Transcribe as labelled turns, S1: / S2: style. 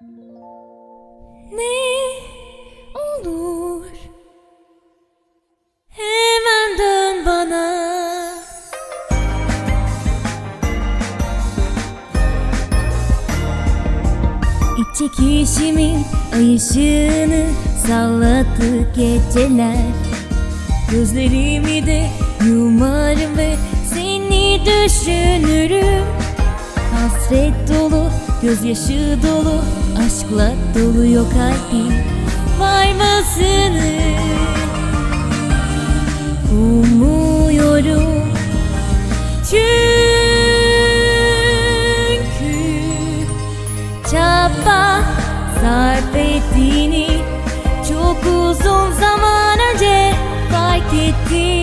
S1: Ne olur Hemen dön bana. İç çekişimin ay ışığını salladı geceler. Gözlerimi de yumarım ve seni düşünürüm gözyaşı dolu Aşkla doluyor kalbim. Varmasını Umuyorum. Çünkü Çaba sarf ettiğini Çok uzun zaman önce fark ettim